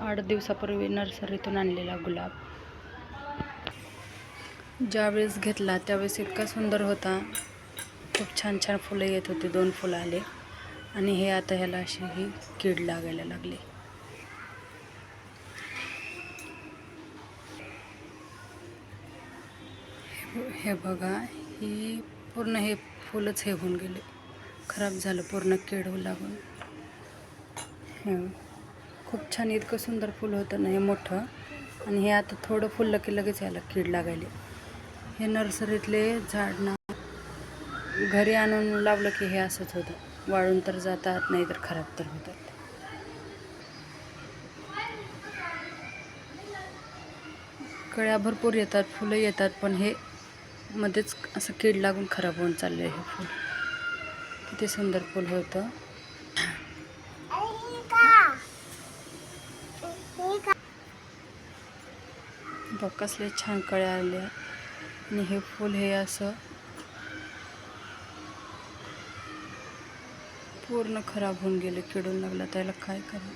आठ दिवसापूर्वी नर्सरीतून आणलेला गुलाब. ज्यावेळेस घेतला त्यावेळेस इतका सुंदर होता. खूप छान छान फुलं येत होती दोन फुलं आले. आणि हे आता ह्याला अशी ही कीड लागायला लागली. हे बघा ही पूर्ण हे फुलंच हे होऊन गेले. खराब झालं पूर्ण कीड लागून. हे. खूप छान इतकं सुंदर फुल होतं ना हे मोठं. आणि हे आता थोडं फुललं की लगेच याला कीड लागायली. हे नर्सरीतले झाड ना घरी आणून लावलं की हे असंच होतं. वाळून तर जातात नाही तर खराब तर होतात. कळ्या भरपूर येतात फुलं येतात पण हे मध्येच असं कीड लागून खराब होऊन चाललं आहे हे फूल. किती सुंदर फूल होतं. बघ कसले छान कळ्या आल्या आणि हे फूल हे असं पूर्ण खराब होऊन गेलं किडून लागलं. त्याला काय करा